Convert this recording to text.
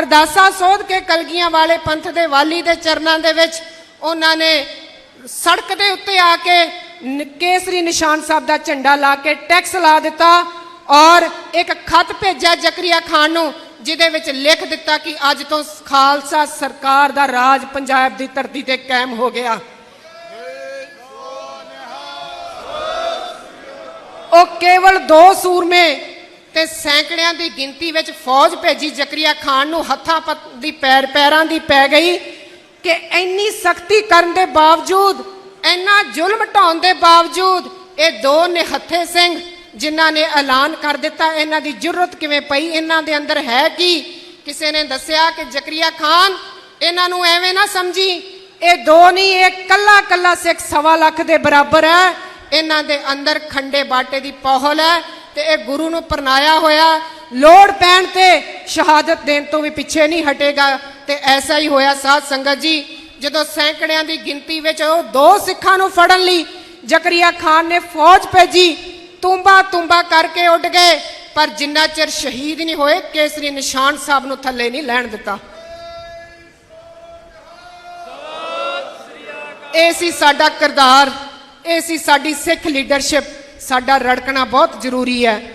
ਅਰਦਾਸਾਂ ਸੋਧ ਕੇ ਕਲਗੀਆਂ ਵਾਲੇ ਪੰਥ ਦੇ ਵਾਲੀ ਦੇ ਚਰਨਾਂ ਦੇ ਵਿੱਚ ਉਹਨਾਂ ਨੇ ਸੜਕ ਦੇ ਉੱਤੇ ਆ ਕੇ ਕੇਸਰੀ ਨਿਸ਼ਾਨ ਸਾਹਿਬ ਦਾ ਝੰਡਾ ਲਾ ਕੇ ਟੈਕਸ ਲਾ ਦਿੱਤਾ ਔਰ ਇੱਕ ਖਤ ਭੇਜਿਆ ਜ਼ਕਰੀਆ ਖਾਨ ਨੂੰ, ਜਿਹਦੇ ਵਿੱਚ ਲਿਖ ਦਿੱਤਾ ਕਿ ਅੱਜ ਤੋਂ ਖਾਲਸਾ ਸਰਕਾਰ ਦਾ ਰਾਜ ਪੰਜਾਬ ਦੀ ਧਰਤੀ ਤੇ ਕਾਇਮ ਹੋ ਗਿਆ। ਉਹ ਕੇਵਲ ਦੋ ਸੂਰਮੇ ਤੇ ਸੈਂਕੜਿਆਂ ਦੀ ਗਿਣਤੀ ਵਿੱਚ ਫੌਜ ਭੇਜੀ ਜ਼ਕਰੀਆ ਖਾਨ ਨੂੰ ਹੱਥਾਂ ਦੀ ਪੈਰ, ਪੈਰਾਂ ਦੀ ਪੈ ਗਈ ਕਿ ਇੰਨੀ ਸਖਤੀ ਕਰਨ ਦੇ ਬਾਵਜੂਦ, ਇੰਨਾ ਜ਼ੁਲਮ ਢਾਉਣ ਦੇ ਬਾਵਜੂਦ ਇਹ ਦੋ ਨਿਹੱਥੇ ਸਿੰਘ ਜਿਨ੍ਹਾਂ ਨੇ ਐਲਾਨ ਕਰ ਦਿੱਤਾ, ਇਹਨਾਂ ਦੀ ਜੁਰਤ ਕਿਵੇਂ ਪਈ? ਇਹਨਾਂ ਦੇ ਅੰਦਰ ਹੈ ਕੀ? ਕਿਸੇ ਨੇ ਦੱਸਿਆ ਕਿ ਜ਼ਕਰੀਆ ਖਾਨ ਇਹਨਾਂ ਨੂੰ ਐਵੇਂ ਨਾ ਸਮਝੀ, ਇਹ ਦੋ ਨਹੀਂ, ਇਹ ਕੱਲਾ ਕੱਲਾ ਸਿੱਖ ਸਵਾ ਲੱਖ ਦੇ ਬਰਾਬਰ ਹੈ। ਇਹਨਾਂ ਦੇ ਅੰਦਰ ਖੰਡੇ ਬਾਟੇ ਦੀ ਪੌਹਲ ਹੈ। ਤੇ ਇਹ ਗੁਰੂ ਨੂੰ ਪਰਨਾਇਆ ਹੋਇਆ, ਲੋੜ ਪੈਣ ਤੇ ਸ਼ਹਾਦਤ ਦੇਣ ਤੋਂ ਵੀ ਪਿੱਛੇ ਨਹੀਂ ਹਟੇਗਾ। ਤੇ ਐਸਾ ਹੀ ਹੋਇਆ ਸਾਧ ਸੰਗਤ ਜੀ, ਜਦੋਂ ਸੈਂਕੜਿਆਂ ਦੀ ਗਿਣਤੀ ਵਿੱਚ ਉਹ ਦੋ ਸਿੱਖਾਂ ਨੂੰ ਫੜਨ ਲਈ ਜ਼ਕਰੀਆ ਖਾਨ ਨੇ ਫੌਜ ਭੇਜੀ, ਤੁੰਬਾ ਤੁੰਬਾ ਕਰਕੇ ਉੱਡ ਗਏ। ਪਰ ਜਿੰਨਾ ਚਿਰ ਸ਼ਹੀਦ ਨਹੀਂ ਹੋਏ, ਕੇਸਰੀ ਨਿਸ਼ਾਨ ਸਾਹਿਬ ਨੂੰ ਥੱਲੇ ਨਹੀਂ ਲੈਣ ਦਿੱਤਾ। ਇਹ ਸੀ ਸਾਡਾ ਕਿਰਦਾਰ, ਇਹ ਸੀ ਸਾਡੀ ਸਿੱਖ ਲੀਡਰਸ਼ਿਪ। ਸਾਡਾ ਰੜਕਣਾ ਬਹੁਤ ਜ਼ਰੂਰੀ ਹੈ।